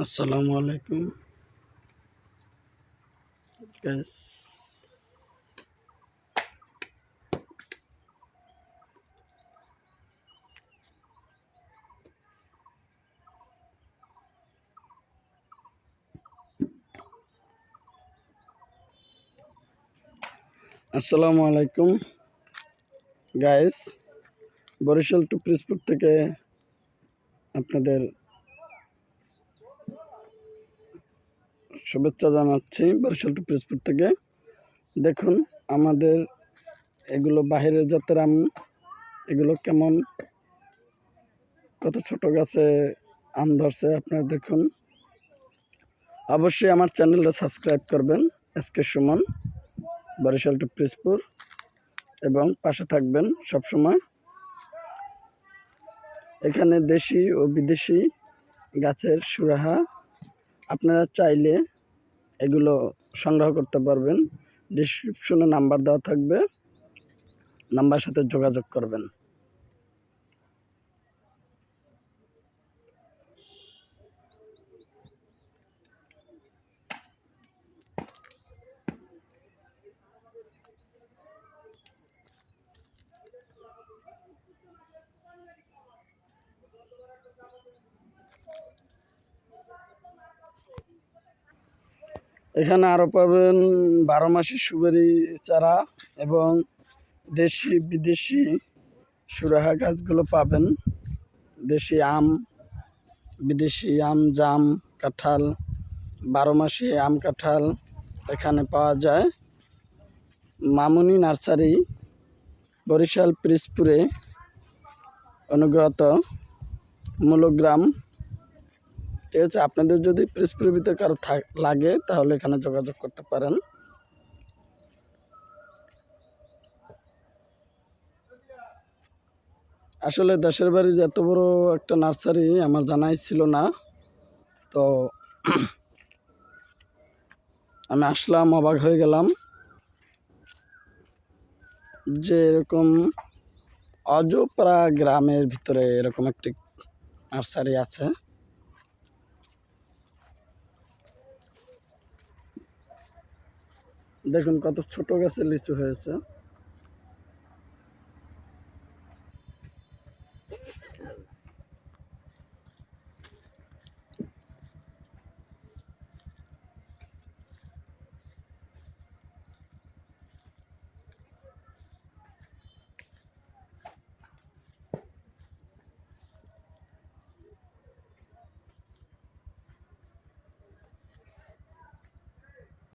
আসসালামু আলাইকুম গ্যাস আসসালামু আলাইকুম গাইস বরিশাল টু পিরোজপুর থেকে আপনাদের শুভেচ্ছা জানাচ্ছি বরিশাল টু পিরোজপুর থেকে। দেখুন আমাদের এগুলো বাহিরের জাতের আম, এগুলো কেমন? কত ছোট গাছে আম ধরছে আপনারা দেখুন। অবশ্যই আমার চ্যানেলটা সাবস্ক্রাইব করবেন S K Suman, Barishal to Pirojpur. এবং পাশে থাকবেন সব সময় এখানে দেশি ও বিদেশি গাছের সুরাহা। আপনারা চাইলে এগুলো সংগ্রহ করতে পারবেন। ডিসক্রিপশনে নাম্বার দেওয়া থাকবে। নাম্বার সাথে যোগাযোগ করবেন। এখানে আরও পাবেন বারো মাসি সুবেরি চারা এবং দেশি, বিদেশি সুরাহা গাছগুলো পাবেন। দেশি আম, বিদেশি আম, জাম, কাঁঠাল, বারো মাসি আম, কাঁঠাল এখানে পাওয়া যায়। মামুনি নার্সারি, বরিশাল পিরিজপুরে অনুগ্রহত মূলগ্রাম ঠিক আছে, আপনাদের যদি পিরিজপুরের ভিতরে কারও লাগে, তাহলে এখানে যোগাযোগ করতে পারেন। আসলে দেশের বাড়ি যে এত বড় একটা নার্সারি আমার জানাই ছিল না। তো আমি আসলাম, অবাক হয়ে গেলাম যে এরকম অজপাড়া গ্রামের ভিতরে এরকম একটি নার্সারি আছে। দেখুন কত ছোট গাছের লিচু হয়েছে।